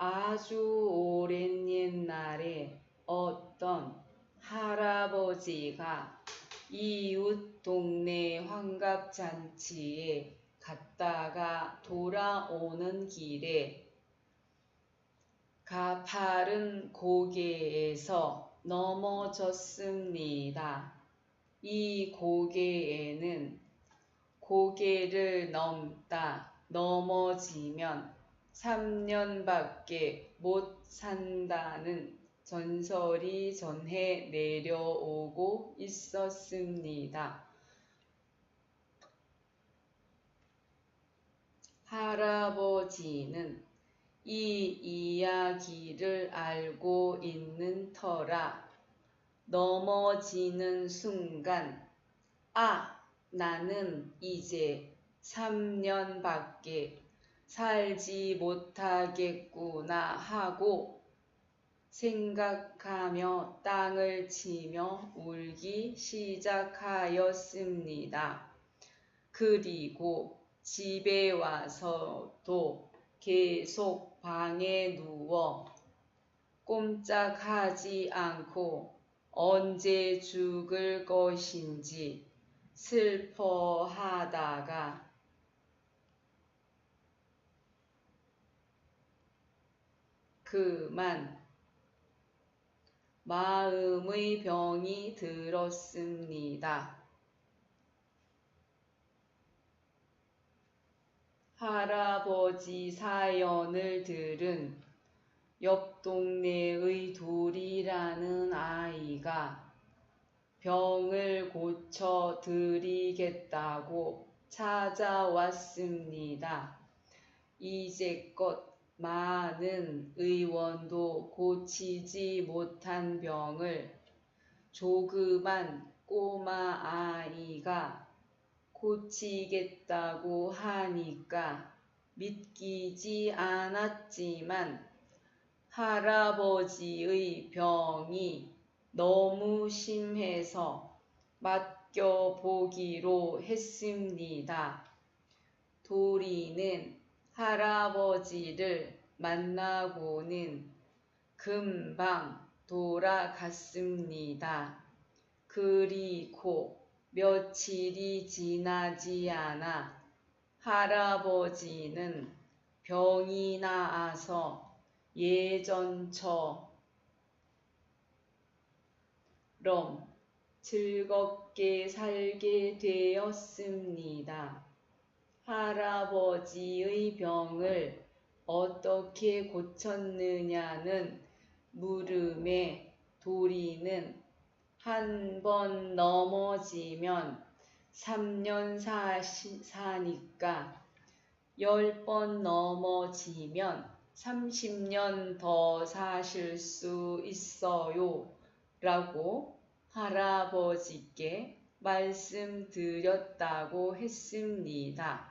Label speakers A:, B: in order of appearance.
A: 아주 오랜 옛날에 어떤 할아버지가 이웃 동네 환갑잔치에 갔다가 돌아오는 길에 가파른 고개에서 넘어졌습니다. 이 고개에는 고개를 넘다 넘어지면 3년밖에 못 산다는 전설이 전해 내려오고 있었습니다. 할아버지는 이 이야기를 알고 있는 터라 넘어지는 순간 아, 나는 이제 3년밖에 살지 못하겠구나 하고 생각하며 땅을 치며 울기 시작하였습니다. 그리고 집에 와서도 계속 방에 누워 꼼짝하지 않고 언제 죽을 것인지 슬퍼하다가 그만 마음의 병이 들었습니다. 할아버지 사연을 들은 옆 동네의 둘이라는 아이가 병을 고쳐 드리겠다고 찾아왔습니다. 이제껏 많은 의원도 고치지 못한 병을 조그만 꼬마 아이가 고치겠다고 하니까 믿기지 않았지만 할아버지의 병이 너무 심해서 맡겨보기로 했습니다. 도리는 할아버지를 만나고는 금방 돌아갔습니다. 그리고 며칠이 지나지 않아 할아버지는 병이 나아서 예전처럼 즐겁게 살게 되었습니다. 할아버지의 병을 어떻게 고쳤느냐는 물음에 도리는 한 번 넘어지면 3년 사시, 사니까 10번 넘어지면 30년 더 사실 수 있어요. 라고 할아버지께 말씀드렸다고 했습니다.